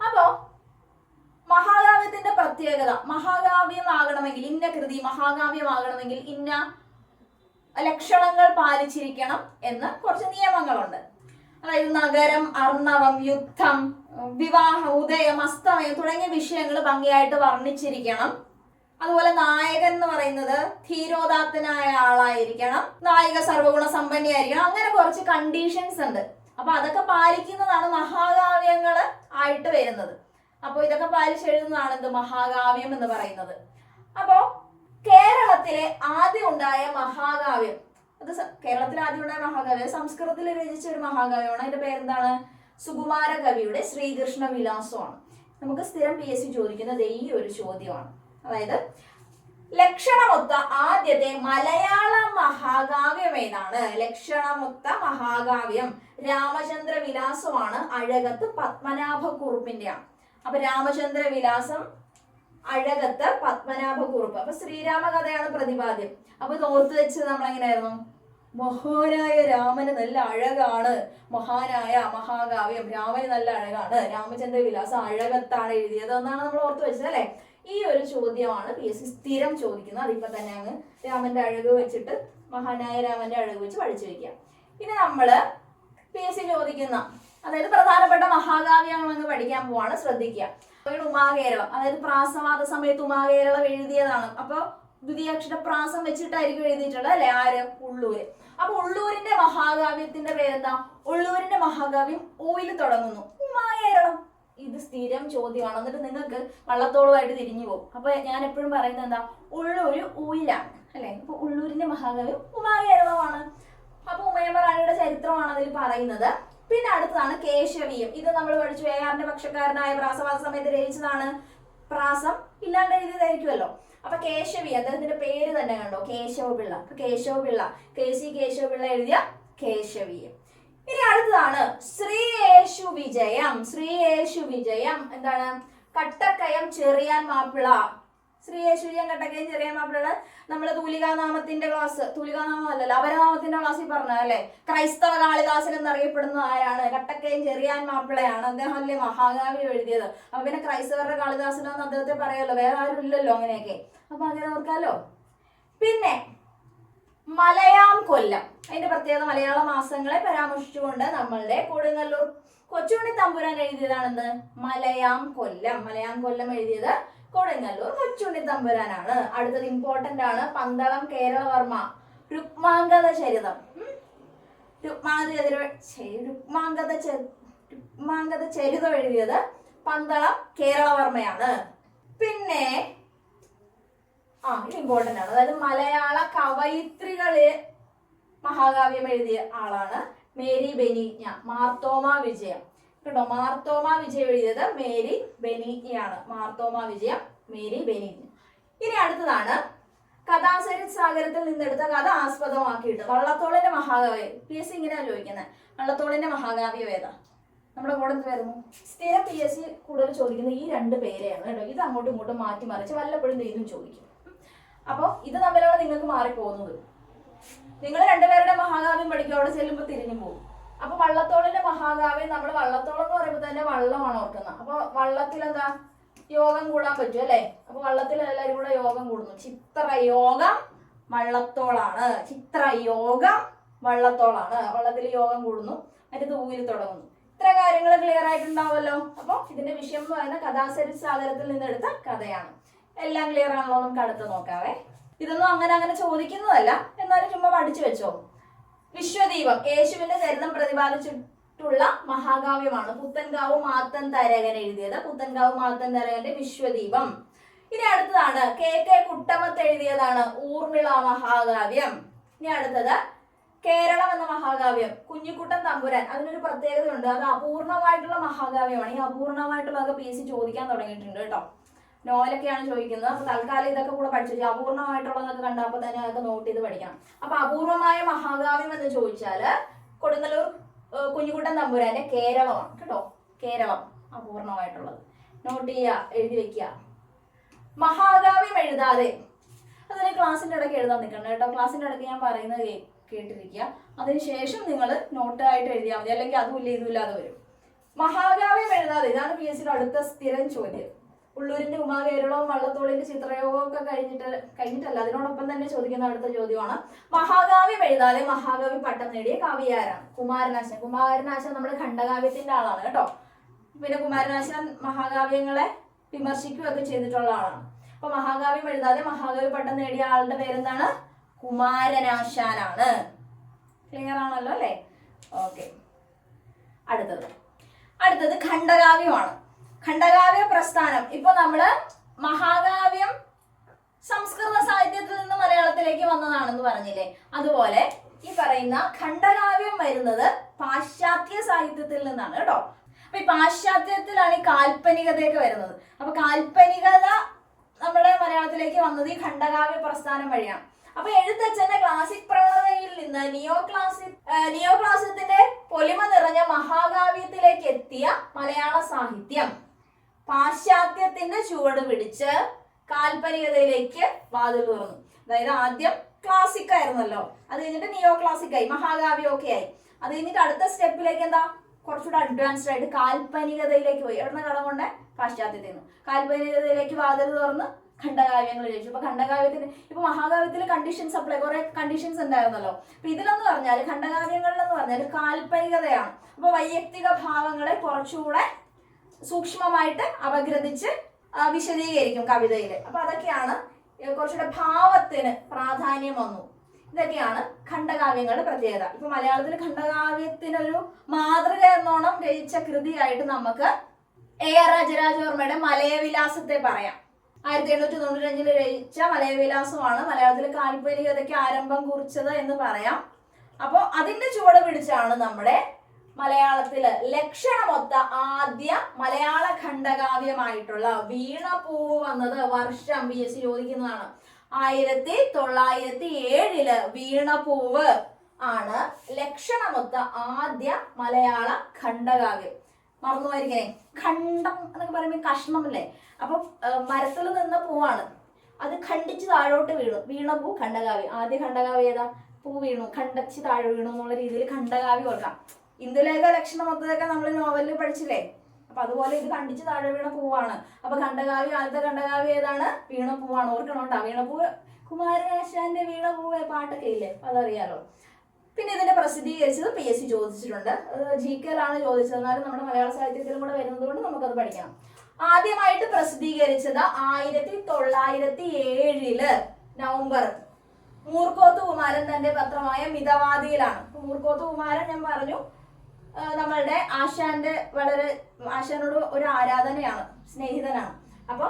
അപ്പോ മഹാകാവ്യത്തിന്റെ പ്രത്യേകത. മഹാകാവ്യമാകണമെങ്കിൽ ഇന്ന കൃതി മഹാകാവ്യമാകണമെങ്കിൽ ഇന്ന ലക്ഷണങ്ങൾ പാലിച്ചിരിക്കണം എന്ന് കുറച്ച് നിയമങ്ങളുണ്ട്. അതായത് നഗരം അർണവം യുദ്ധം വിവാഹം ഉദയം അസ്തമയം തുടങ്ങിയ വിഷയങ്ങൾ ഭംഗിയായിട്ട് വർണിച്ചിരിക്കണം. അതുപോലെ നായകൻ എന്ന് പറയുന്നത് ധീരോദാത്തനായ ആളായിരിക്കണം. നായിക സർവഗുണ സമ്പന്നയായിരിക്കണം. അങ്ങനെ കുറച്ച് കണ്ടീഷൻസ് ഉണ്ട്. അപ്പൊ അതൊക്കെ പാലിക്കുന്നതാണ് മഹാകാവ്യങ്ങൾ ആയിട്ട് വരുന്നത്. അപ്പോൾ ഇതൊക്കെ പാലിച്ചെഴുതുന്നതാണ് എന്ത്? മഹാകാവ്യം എന്ന് പറയുന്നത്. അപ്പോ കേരളത്തിലെ ആദ്യം ഉണ്ടായ മഹാകാവ്യം. അത് കേരളത്തിൽ ആദ്യം ഉണ്ടായ മഹാകാവ്യം. സംസ്കൃതത്തിൽ രചിച്ച ഒരു മഹാകാവ്യമാണ്. അതിന്റെ പേരെന്താണ്? സുകുമാര കവിയുടെ ശ്രീകൃഷ്ണ വിലാസമാണ്. നമുക്ക് സ്ഥിരം പി എസ് സി ചോദിക്കുന്നത് ഈ ഒരു ചോദ്യമാണ്. അതായത് ലക്ഷണമൊത്ത ആദ്യത്തെ മലയാള മഹാകാവ്യം ഏതാണ്? ലക്ഷണമൊത്ത മഹാകാവ്യം രാമചന്ദ്ര വിലാസമാണ്. അഴകത്ത് പത്മനാഭ കുറുപ്പിന്റെയാണ്. അപ്പൊ രാമചന്ദ്ര വിലാസം അഴകത്ത് പത്മനാഭ കുറുപ്പ് അപ്പൊ ശ്രീരാമ കഥയാണ് പ്രതിപാദ്യം. അപ്പൊ ഇത് ഓർത്ത് വെച്ച് നമ്മൾ എങ്ങനെയായിരുന്നു മഹാനായ രാമന് നല്ല അഴകാണ്. മഹാനായ മഹാകാവ്യം. രാമന് നല്ല അഴകാണ്. രാമചന്ദ്ര വിലാസം അഴകത്താണ് എഴുതിയത് എന്നാണ് നമ്മൾ ഓർത്തു വെച്ചത് അല്ലെ? ഈ ഒരു ചോദ്യമാണ് പി എസ് സി സ്ഥിരം ചോദിക്കുന്നത്. അതിപ്പോ തന്നെ അങ്ങ് രാമന്റെ അഴക് വെച്ചിട്ട് മഹാനായ രാമന്റെ അഴക് വെച്ച് പഠിച്ചു വെക്കുക. ഇനി നമ്മൾ പി എസ് സി ചോദിക്കുന്ന അതായത് പ്രധാനപ്പെട്ട മഹാകാവ്യങ്ങൾ അങ്ങ് പഠിക്കാൻ പോവാണ് ശ്രദ്ധിക്കുക. അപ്പോൾ ഉമാകേരളം അതായത് പ്രാസവാദ സമയത്ത് ഉമാകേരളം എഴുതിയതാണ്. അപ്പൊ ദ്വിതീയാക്ഷര പ്രാസം വെച്ചിട്ടായിരിക്കും എഴുതിയിട്ടുള്ളത് അല്ലെ? ആര്? ഉള്ളൂര്. അപ്പൊ ഉള്ളൂരിന്റെ മഹാകാവ്യത്തിന്റെ പേരെന്താ? ഉള്ളൂരിന്റെ മഹാകാവ്യം ഓയിൽ തുടങ്ങുന്നു. ഉമാകേരളം ഇത് സ്ഥിരം ചോദ്യമാണ്. എന്നിട്ട് നിങ്ങൾക്ക് വള്ളത്തോളുമായിട്ട് തിരിഞ്ഞു പോകും. അപ്പൊ ഞാൻ എപ്പോഴും പറയുന്നത് എന്താ? ഉള്ളൂര് ഊയിലാണ് അല്ലെ? അപ്പൊ ഉള്ളൂരിന്റെ മഹാകാവ്യം ഉമാകേരളമാണ് അപ്പൊ ഉമയമറാണിയുടെ ചരിത്രമാണ് അതിൽ പറയുന്നത്. പിന്നെ അടുത്തതാണ് കേശവീയം. ഇത് നമ്മൾ പഠിച്ചു ഏആറിന്റെ പക്ഷക്കാരനായ പ്രാസവാദ സമയത്ത് രചിച്ചതാണ് പ്രാസം. ഇല്ലാണ്ട് എഴുതിയതായിരിക്കുമല്ലോ. അപ്പൊ കേശവി അദ്ദേഹത്തിന്റെ പേര് തന്നെ കണ്ടോ? കേശവപിള്ള. കേശവപിള്ള. കെ സി കേശവപിള്ള എഴുതിയ കേശവീയം ഇനി അടുത്തതാണ് ശ്രീയേശു വിജയം. ശ്രീയേശു വിജയം. എന്താണ്? കട്ടക്കയം ചെറിയാൻ മാപ്പിള. ശ്രീയേശു വിജയം കട്ടക്കയും ചെറിയ മാപ്പിള നമ്മുടെ തൂലികാനാമത്തിന്റെ ക്ലാസ് തൂലികാനാമം അല്ലല്ലോ അപരനാമത്തിന്റെ ക്ലാസ്സിൽ പറഞ്ഞ അല്ലേ? ക്രൈസ്തവ കാളിദാസൻ എന്നറിയപ്പെടുന്ന ആരാണ്? കട്ടക്കയം ചെറിയാൻ മാപ്പിളയാണ്. അദ്ദേഹം അല്ലേ മഹാകാവ്യം എഴുതിയത്. അപ്പൊ പിന്നെ ക്രൈസ്തവരുടെ കാളിദാസനെന്ന് അദ്ദേഹത്തെ പറയാലോ വേറെ ആരും ഇല്ലല്ലോ അങ്ങനെയൊക്കെ. അപ്പൊ അങ്ങനെ ഓർക്കാലോ? പിന്നെ മലയാം കൊല്ലം. അതിന്റെ പ്രത്യേകത മലയാള മാസങ്ങളെ പരാമർശിച്ചുകൊണ്ട് നമ്മളുടെ കൊടുങ്ങല്ലൂർ കൊച്ചുണ്ണി തമ്പുരാൻ എഴുതിയതാണെന്ന്. മലയാം കൊല്ലം. മലയാം കൊല്ലം എഴുതിയത് കൊടുങ്ങല്ലൂർ കൊച്ചുണ്ണി തമ്പുരാനാണ്. അടുത്തത് ഇമ്പോർട്ടന്റ് ആണ്. പന്തളം കേരളവർമ്മ. രുക്മാങ്കത ചരിതം. രുക്മാംഗത ചരിതം എഴുതിയത് പന്തളം കേരളവർമ്മയാണ്. പിന്നെ ആ ഇത് ഇമ്പോർട്ടന്റ് ആണ്. അതായത് മലയാള കവയിത്രികളെ മഹാകാവ്യം എഴുതിയ ആളാണ് മേരി ബെനീജ്ഞ മാർത്തോമ വിജയം. കേട്ടോ മാർത്തോമ വിജയം എഴുതിയത് മേരി ബെനീജ്ഞയാണ് മാർത്തോമ വിജയം മേരി ബെനിഗ്നി ഇനി അടുത്തതാണ്. കഥാസരിത് സാഗരത്തിൽ നിന്നെടുത്ത കഥ ആസ്പദമാക്കിയിട്ട്. വള്ളത്തോളിന്റെ മഹാകാവ്യം പി എസ് സി ഇങ്ങനെയാണ് ചോദിക്കുന്നത് വള്ളത്തോളിന്റെ മഹാകാവ്യം ഏതാ? നമ്മുടെ കൂടെ എന്ത് വരുന്നു സ്ഥിരം പി എസ് സി കൂടുതൽ ചോദിക്കുന്ന ഈ രണ്ട് പേരെയാണ് കേട്ടോ. ഇത് അങ്ങോട്ടും ഇങ്ങോട്ടും മാറ്റി മറിച്ച് വല്ലപ്പോഴും ഇതും ചോദിക്കും. അപ്പോൾ ഇത് തമ്മിലാണ് നിങ്ങൾക്ക് മാറിപ്പോകുന്നത്. നിങ്ങൾ രണ്ടുപേരുടെ മഹാകാവ്യം പഠിക്കും അവിടെ ചെല്ലുമ്പോൾ തിരിഞ്ഞു പോകും. അപ്പൊ വള്ളത്തോളിന്റെ മഹാകാവ്യം നമ്മൾ വള്ളത്തോളം എന്ന് പറയുമ്പോൾ തന്നെ വള്ളമാണ് ഓർക്കുന്നത്. അപ്പൊ വള്ളത്തിൽ എന്താ യോഗം കൂടാൻ പറ്റും അല്ലെ? അപ്പൊ വള്ളത്തിൽ എല്ലാവരും കൂടെ യോഗം കൂടുന്നു. ചിത്രയോഗം വള്ളത്തോളാണ്. ചിത്രയോഗം വള്ളത്തോളാണ്. വള്ളത്തിൽ യോഗം കൂടുന്നു. അതിന്റെ തൂവിൽ തുടങ്ങുന്നു. ഇത്ര കാര്യങ്ങൾ ക്ലിയർ ആയിട്ടുണ്ടാവുമല്ലോ? അപ്പൊ ഇതിന്റെ വിഷയം എന്ന് പറയുന്ന കഥാസരി സാഗരത്തിൽ നിന്നെടുത്ത കഥയാണ്. എല്ലാം ക്ലിയർ ആണല്ലോ? നമുക്ക് അടുത്ത് നോക്കാവേ. ഇതൊന്നും അങ്ങനെ അങ്ങനെ ചോദിക്കുന്നതല്ല. എന്നാലും ചുമ്മാ പഠിച്ചു വെച്ചോ? വിശ്വദീപം. യേശുവിന്റെ ചരിതം പ്രതിപാദിച്ചിട്ടുള്ള മഹാകാവ്യമാണ് പുത്തൻകാവ് മാത്തൻ തരകൻ എഴുതിയത്. പുത്തൻകാവ് മാത്തൻ തരകന്റെ വിശ്വദീപം. ഇനി അടുത്തതാണ്. കെ കെ കുട്ടമത്ത് എഴുതിയതാണ് ഊർമിള മഹാകാവ്യം. ഇനി അടുത്തത് കേരളം എന്ന മഹാകാവ്യം. കുഞ്ഞിക്കുട്ടൻ തമ്പുരാൻ. അതിനൊരു പ്രത്യേകതയുണ്ട്. അത് അപൂർണമായിട്ടുള്ള മഹാകാവ്യമാണ്. ഈ അപൂർണമായിട്ടുള്ളതൊക്കെ പി എസ് സി ചോദിക്കാൻ തുടങ്ങിയിട്ടുണ്ട് കേട്ടോ. നോവലൊക്കെയാണ് ചോദിക്കുന്നത്. അപ്പൊ തൽക്കാലം ഇതൊക്കെ കൂടെ പഠിച്ചു അപൂർണമായിട്ടുള്ളതൊക്കെ കണ്ടപ്പോൾ തന്നെ അതൊക്കെ നോട്ട് ചെയ്ത് പഠിക്കണം. അപ്പൊ അപൂർവമായ മഹാകാവ്യം എന്ന് ചോദിച്ചാൽ കൊടുങ്ങല്ലൂർ കുഞ്ഞുകുട്ടൻ തമ്പുരാന്റെ കേരളമാണ് കേട്ടോ. കേരളം അപൂർണമായിട്ടുള്ളത്. നോട്ട് ചെയ്യുക എഴുതി വെക്കുക. മഹാകാവ്യം എഴുതാതെ. അതിന് ക്ലാസ്സിന്റെ ഇടയ്ക്ക് എഴുതാൻ നിൽക്കണം കേട്ടോ. ക്ലാസ്സിന്റെ ഇടയ്ക്ക് ഞാൻ പറയുന്നത് കേട്ടിരിക്കുക. അതിനുശേഷം നിങ്ങൾ നോട്ടായിട്ട് എഴുതിയാൽ മതി. അല്ലെങ്കിൽ അതുമില്ല ഇല്ല ഇതും വരും. മഹാകാവ്യം എഴുതാതെ. ഇതാണ് പി എസ് സിയുടെ അടുത്ത സ്ഥിരം ചോദ്യം. ഉള്ളൂരിന്റെ ഉമാകേരളവും വള്ളത്തോളിന്റെ ചിത്രയോഗവും ഒക്കെ കഴിഞ്ഞിട്ട് കഴിഞ്ഞിട്ടല്ല അതിനോടൊപ്പം തന്നെ ചോദിക്കുന്ന അടുത്ത ചോദ്യമാണ്. മഹാകാവ്യം എഴുതാതെ മഹാകവി പട്ടം നേടിയ കവിയാരാണ് കുമാരനാശൻ. കുമാരനാശൻ നമ്മുടെ ഖണ്ഡകാവ്യത്തിന്റെ ആളാണ് കേട്ടോ. പിന്നെ കുമാരനാശൻ മഹാകാവ്യങ്ങളെ വിമർശിക്കുകയൊക്കെ ചെയ്തിട്ടുള്ള ആളാണ്. അപ്പൊ മഹാകാവ്യം എഴുതാതെ മഹാകവി പട്ടം നേടിയ ആളുടെ പേരെന്താണ്? കുമാരനാശാനാണ്. ക്ലിയർ ആണല്ലോ അല്ലേ? ഓക്കെ അടുത്തത്. അടുത്തത് ഖണ്ഡകാവ്യമാണ്. ഖണ്ഡകാവ്യ പ്രസ്ഥാനം. ഇപ്പൊ നമ്മൾ മഹാകാവ്യം സംസ്കൃത സാഹിത്യത്തിൽ നിന്ന് മലയാളത്തിലേക്ക് വന്നതാണെന്ന് പറഞ്ഞില്ലേ? അതുപോലെ ഈ പറയുന്ന ഖണ്ഡകാവ്യം വരുന്നത് പാശ്ചാത്യ സാഹിത്യത്തിൽ നിന്നാണ് കേട്ടോ. അപ്പൊ ഈ പാശ്ചാത്യത്തിലാണ് ഈ കാൽപ്പനികതയൊക്കെ വരുന്നത്. അപ്പൊ കാൽപ്പനികത നമ്മുടെ മലയാളത്തിലേക്ക് വന്നത് ഈ ഖണ്ഡകാവ്യ പ്രസ്ഥാനം വഴിയാണ്. അപ്പൊ എഴുത്തച്ഛന്റെ ക്ലാസിക് പ്രവണതയിൽ നിന്ന് നിയോ ക്ലാസിക് നിയോ ക്ലാസിത്തിന്റെ പൊലിമ നിറഞ്ഞ മഹാകാവ്യത്തിലേക്ക് എത്തിയ മലയാള സാഹിത്യം. പാശ്ചാത്യത്തിന്റെ ചുവട് പിടിച്ച് കാൽപരികതയിലേക്ക് വാതിൽ തുറന്നു. അതായത് ആദ്യം ക്ലാസിക് ആയിരുന്നല്ലോ. അത് കഴിഞ്ഞിട്ട് നിയോ ക്ലാസിക് ആയി മഹാകാവ്യം ഒക്കെ ആയി. അത് കഴിഞ്ഞിട്ട് അടുത്ത സ്റ്റെപ്പിലേക്ക് എന്താ? കുറച്ചുകൂടെ അഡ്വാൻസ്ഡ് ആയിട്ട് കാൽപ്പനികതയിലേക്ക് പോയി. എവിടുന്ന കടം കൊണ്ട് പാശ്ചാത്യത്തിൽ നിന്ന്. കാൽപ്പനികതയിലേക്ക് വാതിൽ തുറന്ന് ഖണ്ഡകാവ്യങ്ങൾ രചിച്ചു ഇപ്പൊ ഖണ്ഡകാവ്യത്തിന് ഇപ്പൊ മഹാകാവ്യത്തിൽ കണ്ടീഷൻസ് അപ്ലൈ കുറെ കണ്ടീഷൻസ് ഉണ്ടായിരുന്നല്ലോ. അപ്പൊ ഇതിലെന്ന് പറഞ്ഞാൽ ഖണ്ഡകാവ്യങ്ങളിലെന്ന് പറഞ്ഞാൽ കാൽപ്പനികതയാണ് അപ്പൊ വൈയക്തിക ഭാവങ്ങളെ കുറച്ചുകൂടെ സൂക്ഷ്മമായിട്ട് അപഗ്രഥിച്ച് വിശദീകരിക്കും കവിതയിൽ അപ്പൊ അതൊക്കെയാണ് കുറച്ചുകൂടെ ഭാവത്തിന് പ്രാധാന്യം വന്നു. ഇതൊക്കെയാണ് ഖണ്ഡകാവ്യങ്ങളുടെ പ്രത്യേകത. ഇപ്പൊ മലയാളത്തിൽ ഖണ്ഡകാവ്യത്തിനൊരു മാതൃക എന്നോണം രചിച്ച കൃതിയായിട്ട് നമുക്ക് എ ആർ രാജരാജവർമ്മയുടെ മലയവിലാസത്തെ പറയാം. ആയിരത്തി എണ്ണൂറ്റി തൊണ്ണൂറ്റഞ്ചിൽ രചിച്ച മലയവിലാസമാണ് മലയാളത്തിൽ കാൽപ്പനികതയ്ക്ക് ആരംഭം കുറിച്ചത് എന്ന് പറയാം. അപ്പോൾ അതിന്റെ ചുവട് പിടിച്ചാണ് നമ്മുടെ മലയാളത്തിൽ ലക്ഷണമൊത്ത ആദ്യ മലയാള ഖണ്ഡകാവ്യമായിട്ടുള്ള വീണപൂവ് വന്നത് വർഷം ബി എസ് സി ചോദിക്കുന്നതാണ്. ആയിരത്തി തൊള്ളായിരത്തി ഏഴിൽ വീണപൂവ് ആണ് ലക്ഷണമൊത്ത ആദ്യ മലയാള ഖണ്ഡകാവ്യം. മറന്നു പോയിരിക്കണേ ഖണ്ഡം എന്നൊക്കെ പറയുമ്പോൾ കഷ്ണം അല്ലേ അപ്പൊ മരത്തിൽ നിന്ന പൂവാണ്. അത് ഖണ്ഡിച്ച് താഴോട്ട് വീണു. വീണ പൂ ഖണ്ഡകാവ്യം. ആദ്യ ഖണ്ഡകാവ്യം ഏതാ? പൂ വീണു. ഖണ്ഡിച്ച് താഴെ വീണു എന്നുള്ള രീതിയിൽ ഖണ്ഡകാവ്യം ഓർക്കാം. ഇന്ദുലേഖ ലക്ഷണം മൊത്തതൊക്കെ നമ്മൾ നോവലിൽ പഠിച്ചില്ലേ? അപ്പൊ അതുപോലെ ഇത് കണ്ടിച്ച് താഴെ വീണ പൂവാണ്. അപ്പൊ കണ്ടകാവ്യ ആദ്യത്തെ കണ്ടകാവ്യ ഏതാണ്? വീണ പൂവാണ്. ഓർക്കണം കേട്ടോ വീണപൂവ് കുമാരനാശാന്റെ വീണ പൂവ് പാട്ടൊക്കെ ഇല്ലേ? അപ്പൊ അതറിയാലോ. പിന്നെ ഇതിന്റെ പ്രസിദ്ധീകരിച്ചത് പി എസ് സി ചോദിച്ചിട്ടുണ്ട്. ജി കെയിലാണ് ചോദിച്ചത്. എന്നാലും നമ്മുടെ മലയാള സാഹിത്യത്തിലും കൂടെ വരുന്നത് കൊണ്ട് നമുക്കത് പഠിക്കണം. ആദ്യമായിട്ട് പ്രസിദ്ധീകരിച്ചത് ആയിരത്തി തൊള്ളായിരത്തി ഏഴിൽ നവംബർ. മൂർക്കോത്ത് കുമാരൻ തന്റെ പത്രമായ മിതവാദിയിലാണ്. മൂർക്കോത്ത് കുമാരൻ ഞാൻ പറഞ്ഞു നമ്മളുടെ ആശാന്റെ വളരെ ആശാനോട് ഒരു ആരാധനയാണ് സ്നേഹിതനാണ്. അപ്പൊ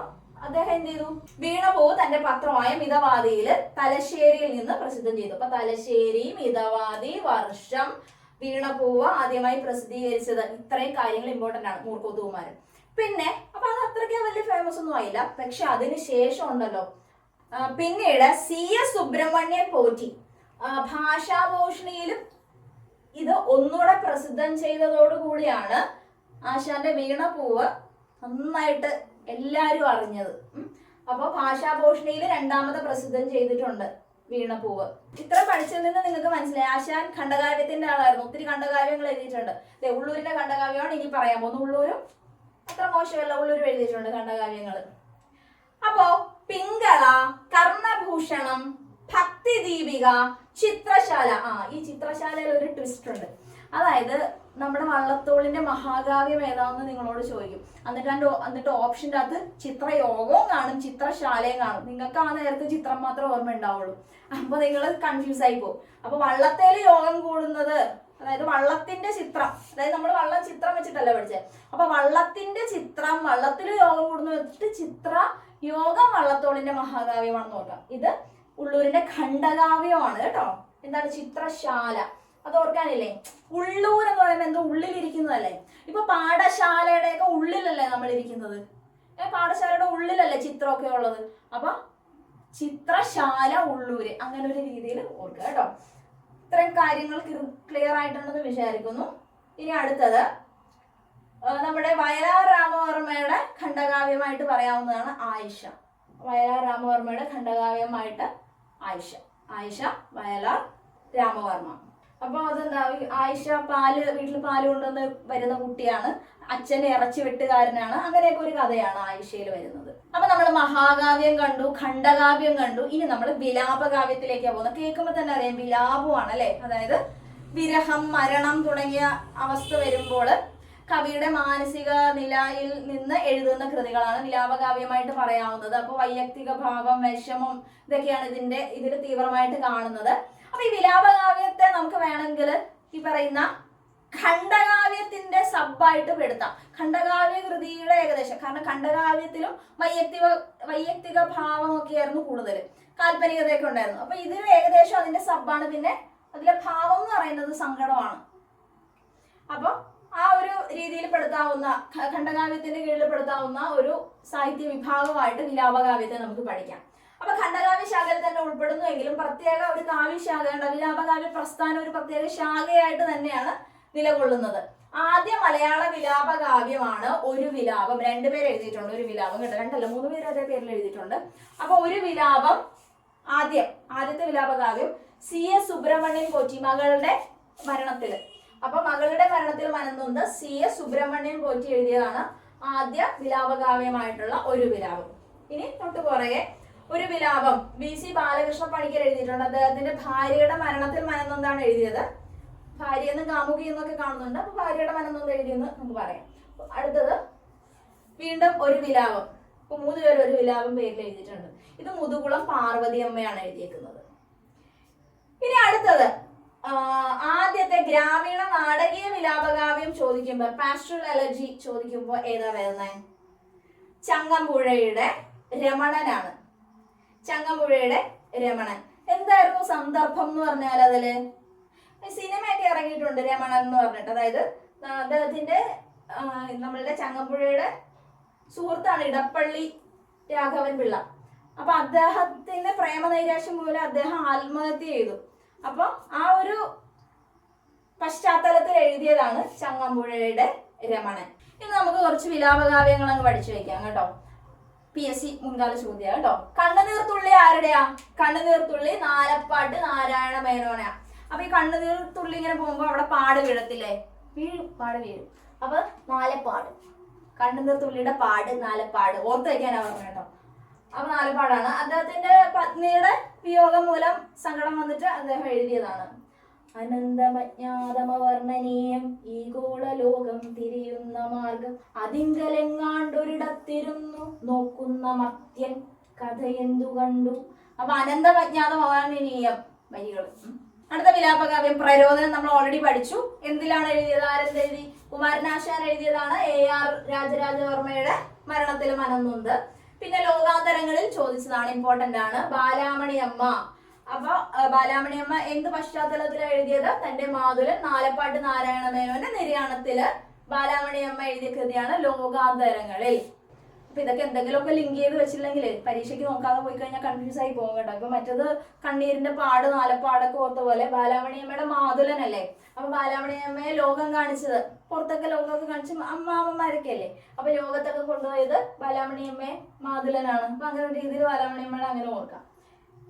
അദ്ദേഹം എന്ത് ചെയ്തു? വീണപോ തന്റെ പത്രമായ മിതവാദിയിൽ തലശ്ശേരിയിൽ നിന്ന് പ്രസിദ്ധം ചെയ്തു. അപ്പൊ തലശ്ശേരി മിതവാദി വർഷം വീണപൂവ് ആദ്യമായി പ്രസിദ്ധീകരിച്ചത്. ഇത്രയും കാര്യങ്ങൾ ഇമ്പോർട്ടന്റ് ആണ് മൂർക്കോത്തുകുമാരൻ പിന്നെ അപ്പൊ അത് അത്രയ്ക്ക് വലിയ ഫേമസ് ഒന്നും ആയില്ല. പക്ഷെ അതിന് ശേഷം ഉണ്ടല്ലോ. പിന്നീട് സി എസ് സുബ്രഹ്മണ്യൻ പോറ്റി ഭാഷാഭൂഷണിയിലും ഇത് ഒന്നുകൂടെ പ്രസിദ്ധം ചെയ്തതോടുകൂടിയാണ് ആശാന്റെ വീണപ്പൂവ് നന്നായിട്ട് എല്ലാരും അറിഞ്ഞത്. അപ്പോൾ അപ്പൊ ഭാഷാഭൂഷണിയിൽ രണ്ടാമത് പ്രസിദ്ധം ചെയ്തിട്ടുണ്ട് വീണപ്പൂവ് ഇത്ര പഠിച്ചതിൽ നിന്ന് നിങ്ങൾക്ക് മനസ്സിലായി. ആശാൻ ഖണ്ഡകാവ്യത്തിന്റെ ആളായിരുന്നു. ഒത്തിരി ഖണ്ഡകാവ്യങ്ങൾ എഴുതിയിട്ടുണ്ട്. ദേ, ഉള്ളൂരിന്റെ ഖണ്ഡകാവ്യമാണ് ഇനി പറയാൻ പോകുന്നത്. ഉള്ളൂരും അത്ര മോശമല്ല. ഉള്ളൂർ എഴുതിയിട്ടുണ്ട് ഖണ്ഡകാവ്യങ്ങൾ അപ്പോ പിങ്കള കർണഭൂഷണം ഭക്തി ദീപിക ചിത്രശാല. ആ ഈ ചിത്രശാലയിൽ ഒരു ട്വിസ്റ്റ് ഉണ്ട്. അതായത് നമ്മുടെ വള്ളത്തോളിന്റെ മഹാകാവ്യം ഏതാണെന്ന് നിങ്ങളോട് ചോദിക്കും. എന്നിട്ട് എന്നിട്ട് ഓപ്ഷന്റെ അകത്ത് ചിത്രയോഗവും കാണും ചിത്രശാലയും കാണും. നിങ്ങൾക്ക് ആ നേരത്തെ ചിത്രം മാത്രമേ ഓർമ്മ ഉണ്ടാവുള്ളൂ. അപ്പൊ നിങ്ങൾ കൺഫ്യൂസ് ആയി പോകും. അപ്പൊ വള്ളത്തേൽ യോഗം കൂടുന്നത് അതായത് വള്ളത്തിന്റെ ചിത്രം. അതായത് നമ്മൾ വള്ളം ചിത്രം വെച്ചിട്ടല്ല പഠിച്ചത് അപ്പൊ വള്ളത്തിന്റെ ചിത്രം വള്ളത്തിൽ യോഗം കൂടുന്നു വെച്ചിട്ട് ചിത്ര യോഗം വള്ളത്തോളിന്റെ മഹാകാവ്യമാണെന്ന് നോക്കാം ഇത് ഉള്ളൂരിന്റെ ഖണ്ഡകാവ്യമാണ് കേട്ടോ. എന്താണ്? ചിത്രശാല. അത് ഓർക്കാനില്ലേ? ഉള്ളൂർ എന്ന് പറയുമ്പോൾ എന്തോ ഉള്ളിലിരിക്കുന്നതല്ലേ? ഇപ്പൊ പാഠശാലയുടെ ഒക്കെ ഉള്ളിലല്ലേ നമ്മൾ ഇരിക്കുന്നത് ഏഹ് പാഠശാലയുടെ ഉള്ളിലല്ലേ ചിത്രമൊക്കെ ഉള്ളത്? അപ്പൊ ചിത്രശാല ഉള്ളൂര് അങ്ങനെ ഒരു രീതിയിൽ ഓർക്കുക കേട്ടോ. ഇത്രയും കാര്യങ്ങൾ ക്ലിയർ ആയിട്ടുണ്ടെന്ന് വിചാരിക്കുന്നു. ഇനി അടുത്തത് നമ്മുടെ വയലാർ രാമവർമ്മയുടെ ഖണ്ഡകാവ്യമായിട്ട് പറയാവുന്നതാണ് ആയിഷ. വയലാർ രാമവർമ്മയുടെ ഖണ്ഡകാവ്യമായിട്ട് ആയിഷ. ആയിഷ വയലാർ രാമവർമ്മ. അപ്പൊ അതെന്താ? ആയിഷ പാൽ വീട്ടിൽ പാൽ കൊണ്ടുവന്ന് വരുന്ന കുട്ടിയാണ്. അച്ഛനെ ഇറച്ചി വെട്ടുകാരനാണ്. അങ്ങനെയൊക്കെ ഒരു കഥയാണ് ആയിഷയിൽ വരുന്നത്. അപ്പൊ നമ്മൾ മഹാകാവ്യം കണ്ടു ഖണ്ഡകാവ്യം കണ്ടു. ഇനി നമ്മൾ വിലാപകാവ്യത്തിലേക്കാണ് പോകുന്നത്. കേൾക്കുമ്പോൾ തന്നെ അറിയാം വിലാപമാണ് അല്ലെ? അതായത് വിരഹം മരണം തുടങ്ങിയ അവസ്ഥ വരുമ്പോൾ കവിയുടെ മാനസിക നിലയിൽ നിന്ന് എഴുതുന്ന കൃതികളാണ് നിലാപകാവ്യമായിട്ട് പറയാവുന്നത്. അപ്പോൾ വൈയക്തിക ഭാവം വിഷമം ഇതൊക്കെയാണ് ഇതിന്റെ ഇതിൽ തീവ്രമായിട്ട് കാണുന്നത്. അപ്പൊ ഈ വിലാപകാവ്യത്തെ നമുക്ക് വേണമെങ്കിൽ ഈ പറയുന്ന ഖണ്ഡകാവ്യത്തിന്റെ സബായിട്ട് പെടുത്താം. ഖണ്ഡകാവ്യ കൃതിയുടെ ഏകദേശം കാരണം ഖണ്ഡകാവ്യത്തിലും വൈയക്തിക വൈയക്തിക ഭാവമൊക്കെയായിരുന്നു കൂടുതൽ. കാൽപ്പനികതയൊക്കെ ഉണ്ടായിരുന്നു. അപ്പൊ ഇതിൽ ഏകദേശം അതിന്റെ സബാണ് പിന്നെ അതിലെ ഭാവം എന്ന് പറയുന്നത് സങ്കടമാണ്. അപ്പൊ ആ ഒരു രീതിയിൽ പെടുത്താവുന്ന ഖണ്ഡകാവ്യത്തിന്റെ കീഴിൽ പെടുത്താവുന്ന ഒരു സാഹിത്യ വിഭാഗമായിട്ട് വിലാപകാവ്യത്തെ നമുക്ക് പഠിക്കാം. അപ്പൊ ഖണ്ഡകാവ്യ ശാഖയിൽ തന്നെ ഉൾപ്പെടുന്നുവെങ്കിലും പ്രത്യേക ഒരു കാവ്യ ശാഖയുണ്ട് വിലാപകാവ്യ പ്രസ്ഥാനം ഒരു പ്രത്യേക ശാഖയായിട്ട് തന്നെയാണ് നിലകൊള്ളുന്നത്. ആദ്യ മലയാള വിലാപകാവ്യമാണ് ഒരു വിലാപം. രണ്ടുപേര് എഴുതിയിട്ടുണ്ട് ഒരു വിലാപം കേട്ടോ. രണ്ടല്ല മൂന്ന് പേര് അതേ പേരിൽ എഴുതിയിട്ടുണ്ട്. അപ്പൊ ഒരു വിലാപം ആദ്യം ആദ്യത്തെ വിലാപകാവ്യം സി എസ് സുബ്രഹ്മണ്യൻ പോറ്റി മകളുടെ മരണത്തിൽ. അപ്പൊ മകളുടെ മരണത്തിൽ മനന്നുണ്ട് സി എസ് സുബ്രഹ്മണ്യൻ പോറ്റി എഴുതിയതാണ് ആദ്യ വിലാപകാവ്യമായിട്ടുള്ള ഒരു വിലാപം. ഇനി തൊട്ട് പുറകെ ഒരു വിലാപം. ബി സി ബാലകൃഷ്ണ പണിക്കർ എഴുതിയിട്ടുണ്ട്. അദ്ദേഹത്തിന്റെ ഭാര്യയുടെ മരണത്തിൽ മനന്നൊന്താണ് എഴുതിയത്? ഭാര്യ എന്ന് കാമുകി എന്നൊക്കെ കാണുന്നുണ്ട്. അപ്പൊ ഭാര്യയുടെ മനന്നൊന്ന് എഴുതിയെന്ന് നമുക്ക് പറയാം. അടുത്തത് വീണ്ടും ഒരു വിലാപം. ഇപ്പൊ മൂന്ന് പേര് ഒരു വിലാപം പേരിൽ എഴുതിയിട്ടുണ്ട്. ഇത് മുതുകുളം പാർവതി അമ്മയാണ് എഴുതിയേക്കുന്നത്. ഇനി അടുത്തത് ആദ്യത്തെ ഗ്രാമീണ നാടകീയ വിലാപകാവ്യം ചോദിക്കുമ്പോൾ പാസ്റ്ററൽ അലർജി ചോദിക്കുമ്പോൾ ഏതാ വരുന്നത് ചങ്ങമ്പുഴയുടെ രമണനാണ്. ചങ്ങമ്പുഴയുടെ രമണൻ. എന്തായിരുന്നു സന്ദർഭം എന്ന് പറഞ്ഞാൽ അതിൽ? സിനിമയൊക്കെ ഇറങ്ങിയിട്ടുണ്ട് രമണൻ എന്ന് പറഞ്ഞിട്ട്. അതായത് അദ്ദേഹത്തിന്റെ നമ്മളുടെ ചങ്ങമ്പുഴയുടെ സുഹൃത്താണ് ഇടപ്പള്ളി രാഘവൻ പിള്ള. അപ്പൊ അദ്ദേഹത്തിന്റെ പ്രേമനൈരാശ്യം മൂലം അദ്ദേഹം ആത്മഹത്യ ചെയ്തു. അപ്പൊ ആ ഒരു പശ്ചാത്തലത്തിൽ എഴുതിയതാണ് ചങ്ങമ്പുഴയുടെ രമണൻ. ഇനി നമുക്ക് കുറച്ച് വിലാപകാവ്യങ്ങൾ അങ്ങ് പഠിച്ചു വെക്കാം കേട്ടോ. പി എസ് സി മുൻകാല ചോദ്യ കേട്ടോ. കണ്ണുനീർത്തുള്ളി ആരുടെയാ? കണ്ണുനീർത്തുള്ളി നാലപ്പാട്ട് നാരായണ മേനോനയാ അപ്പൊ ഈ കണ്ണുനീർത്തുള്ളി ഇങ്ങനെ പോകുമ്പോ അവിടെ പാട് വീഴത്തില്ലേ? വീഴും പാട് വീഴും. അപ്പൊ നാലപ്പാട്. കണ്ണുനീർത്തുള്ളിയുടെ പാട് നാലപ്പാട്. ഓർത്ത് വയ്ക്കാനാ പറഞ്ഞു കേട്ടോ. അപ്പൊ നാല് പാടാണ്. അദ്ദേഹത്തിന്റെ പത്നിയുടെ വിയോഗം മൂലം സങ്കടം വന്നിട്ട് അദ്ദേഹം എഴുതിയതാണ്. അനന്തമജ്ഞാതമവർണനീയം ഈ ഗോളലോകം തിരിയുന്ന മാർഗം അതിങ്കലെങ്ങാണ്ടൊരിടത്തിരുന്നു. നോക്കുന്ന മത്യൻ കഥയെന്തു കണ്ടു അപ്പൊ അനന്തമജ്ഞാതമവർണനീയം വരികൾ അടുത്ത വിലാപകാവ്യം പ്രരോദനം നമ്മൾ ഓൾറെഡി പഠിച്ചു. എന്തിലാണ് എഴുതിയത്? ആരെന്തെഴുതി? കുമാരനാശാൻ എഴുതിയതാണ്. എ ആർ രാജരാജവർമ്മയുടെ മരണത്തിലും മനന്നുണ്ട് പിന്നെ ലോകാന്തരങ്ങളിൽ ചോദിച്ചതാണ് ഇമ്പോർട്ടന്റ് ആണ്. ബാലാമണി അമ്മ അപ്പൊ ബാലാമണി അമ്മ എന്ത് പശ്ചാത്തലത്തിൽ എഴുതിയത്? തന്റെ മാതുലൻ നാലപ്പാട്ട് നാരായണ മേനോന്റെ നിര്യാണത്തിൽ ബാലാമണി അമ്മ എഴുതിയ കൃതിയാണ് ലോകാന്തരങ്ങളിൽ. അപ്പൊ ഇതൊക്കെ എന്തെങ്കിലുമൊക്കെ ലിങ്ക് ചെയ്ത് വെച്ചില്ലെങ്കിൽ പരീക്ഷയ്ക്ക് നോക്കാതെ പോയി കഴിഞ്ഞാൽ കൺഫ്യൂസ് ആയി പോകും കേട്ടോ ഇപ്പൊ മറ്റത് കണ്ണീരിന്റെ പാട് നാലപ്പാടൊക്കെ ഓർത്ത പോലെ ബാലാമണിയമ്മയുടെ മാതുലനല്ലേ? അപ്പൊ ബാലാമണിയമ്മയെ ലോകം കാണിച്ചത്. പുറത്തൊക്കെ ലോകമൊക്കെ കാണിച്ച് അമ്മാമ്മമാരൊക്കെ അല്ലേ അപ്പൊ ലോകത്തൊക്കെ കൊണ്ടുപോയത് ബാലാമണിയമ്മയെ മാതുലനാണ്. അപ്പൊ അങ്ങനെ ഒരു രീതിയിൽ ബാലാമണിയമ്മയുടെ അങ്ങനെ ഓർക്കാം.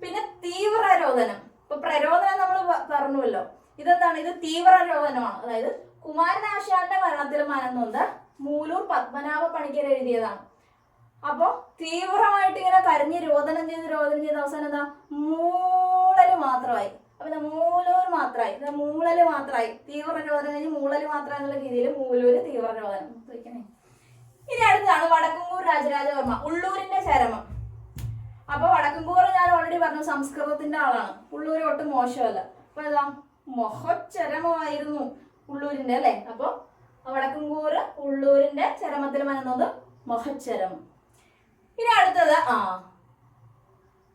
പിന്നെ തീവ്ര രോധനം ഇപ്പൊ പ്രരോധനം നമ്മൾ പറഞ്ഞുവല്ലോ. ഇതെന്താണ്? ഇത് തീവ്ര രോധനമാണ് അതായത് കുമാരനാശാന്റെ മരണത്തിൽ മനന്നുണ്ട് മൂലൂർ പത്മനാഭ പണിക്കർ എഴുതിയതാണ്. അപ്പൊ തീവ്രമായിട്ട് ഇങ്ങനെ കരഞ്ഞ് രോദനം ചെയ്ത് രോദനം ചെയ്ത് അവസാനം എന്താ? മൂളൽ മാത്രമായി. അപ്പൊ ഇതാ മൂലൂർ മാത്രമായി. ഇതാ മൂളൽ മാത്രമായി. തീവ്ര രോദനം കഴിഞ്ഞ് മൂളൽ മാത്രം എന്നുള്ള രീതിയിൽ മൂലൂര് തീവ്ര രോദനം. ഇനി അടുത്താണ് വടക്കുംകൂർ രാജരാജവർമ്മ ഉള്ളൂരിന്റെ ചരമം. അപ്പൊ വടക്കുംകൂർ ഞാൻ ഓൾറെഡി പറഞ്ഞു സംസ്കൃതത്തിന്റെ ആളാണ്. ഉള്ളൂര് ഒട്ടും മോശമല്ല. അപ്പൊ ഏതാ മൊഹച്ചരമമായിരുന്നു ഉള്ളൂരിന്റെ അല്ലെ? അപ്പൊ വടക്കുംകൂർ ഉള്ളൂരിന്റെ ചരമത്തിൽ വരുന്നത് മൊഹച്ചരം ഇനി അടുത്തത് ആ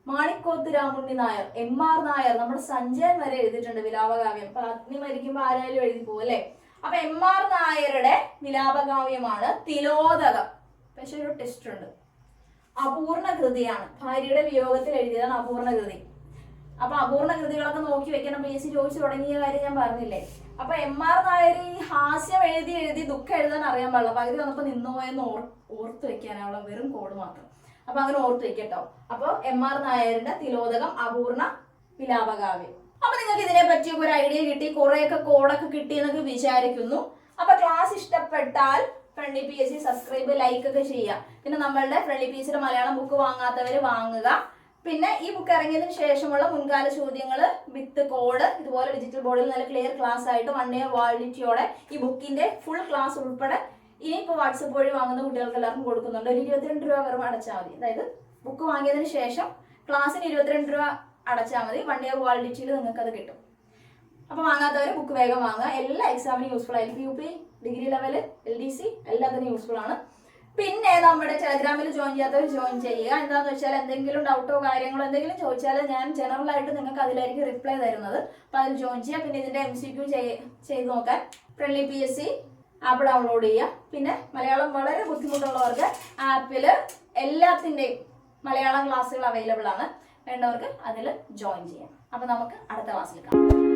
മാണിക്കോത്ത് രാമുണ്ണി നായർ എം ആർ നായർ. നമ്മുടെ സഞ്ജയൻ വരെ എഴുതിയിട്ടുണ്ട് വിലാപകാവ്യം. പത്നി മരിക്കുമ്പോ ആരായാലും എഴുതി അല്ലെ? അപ്പൊ എം ആർ നായരുടെ വിലാപകാവ്യമാണ് തിലോദകം. പക്ഷെ ഒരു ടെസ്റ്റ് ഉണ്ട്. അപൂർണ കൃതിയാണ് ഭാര്യയുടെ വിയോഗത്തിൽ എഴുതിയതാണ് അപൂർണ കൃതി അപ്പൊ അപൂർണ കൃതികളൊക്കെ നോക്കി വെക്കണം. പി എസ് സി ചോദിച്ചു തുടങ്ങിയ കാര്യം ഞാൻ പറഞ്ഞില്ലേ? അപ്പൊ എം ആർ നായർ ഈ ഹാസ്യം എഴുതി എഴുതി ദുഃഖം എഴുതാൻ അറിയാൻ പാടില്ല. പകുതി വന്നപ്പോ നിന്നുപോയെന്ന് ഓർ ഓർത്ത് വെക്കാനുള്ള വെറും കോഡ് മാത്രം. അപ്പൊ അങ്ങനെ ഓർത്ത് വെക്കട്ടോ. അപ്പൊ എം ആർ നായരുടെ തിലോദകം അപൂർണ വിലാപകാവ്യം. അപ്പൊ നിങ്ങൾക്ക് ഇതിനെ പറ്റിയൊക്കെ ഒരു ഐഡിയ കിട്ടി കുറെയൊക്കെ കോഡൊക്കെ കിട്ടി എന്നൊക്കെ വിചാരിക്കുന്നു. അപ്പൊ ക്ലാസ് ഇഷ്ടപ്പെട്ടാൽ friendly P S C subscribe like ഒക്കെ ചെയ്യുക. പിന്നെ നമ്മളുടെ ഫ്രണ്ട്ലി പി എസിയുടെ മലയാളം ബുക്ക് വാങ്ങാത്തവർ വാങ്ങുക. പിന്നെ ഈ ബുക്ക് ഇറങ്ങിയതിന് ശേഷമുള്ള മുൻകാല ചോദ്യങ്ങൾ വിത്ത് കോഡ് ഇതുപോലെ ഡിജിറ്റൽ ബോർഡിൽ നല്ല ക്ലിയർ ക്ലാസ് ആയിട്ട് വൺ ഇയർ വാലിഡിറ്റിയോടെ ഈ ബുക്കിന്റെ ഫുൾ ക്ലാസ് ഉൾപ്പെടെ ഇനി ഇനിയിപ്പോൾ വാട്സപ്പ് വഴി വാങ്ങുന്ന കുട്ടികൾക്ക് എല്ലാവർക്കും കൊടുക്കുന്നുണ്ട്. ഒരു ഇരുപത്തിരണ്ട് രൂപ വെറും അടച്ചാൽ മതി. അതായത് ബുക്ക് വാങ്ങിയതിന് ശേഷം ക്ലാസ്സിന് ഇരുപത്തിരണ്ട് രൂപ അടച്ചാൽ മതി. വൺ ഇയർ വാലിഡിറ്റിയിൽ നിങ്ങൾക്ക് അത് കിട്ടും. അപ്പോൾ വാങ്ങാത്തവർ ബുക്ക് വേഗം വാങ്ങുക. എല്ലാ എക്സാമിനും യൂസ്ഫുൾ ആയിരിക്കും. U P degree level L D C എല്ലാത്തിനും യൂസ്ഫുൾ ആണ്. പിന്നെ നമ്മുടെ ടെലഗ്രാമിൽ ജോയിൻ ചെയ്യാത്തവർ ജോയിൻ ചെയ്യുക. എന്താണെന്ന് വെച്ചാൽ എന്തെങ്കിലും ഡൗട്ടോ കാര്യങ്ങളോ എന്തെങ്കിലും ചോദിച്ചാൽ ഞാൻ ജനറൽ ആയിട്ട് നിങ്ങൾക്ക് അതിലായിരിക്കും റിപ്ലൈ തരുന്നത്. അപ്പോൾ അതിൽ ജോയിൻ ചെയ്യുക. പിന്നെ ഇതിന്റെ എം സി ക്യൂ ചെയ്ത് നോക്കാൻ. Friendly P S C app download ചെയ്യുക. പിന്നെ മലയാളം വളരെ ബുദ്ധിമുട്ടുള്ളവർക്ക് ആപ്പിൽ എല്ലാത്തിന്റെയും മലയാളം ക്ലാസ്സുകൾ അവൈലബിൾ ആണ്. വേണ്ടവർക്ക് അതിൽ ജോയിൻ ചെയ്യാം. അപ്പോൾ നമുക്ക് അടുത്ത ക്ലാസ്സിൽ കാണാം.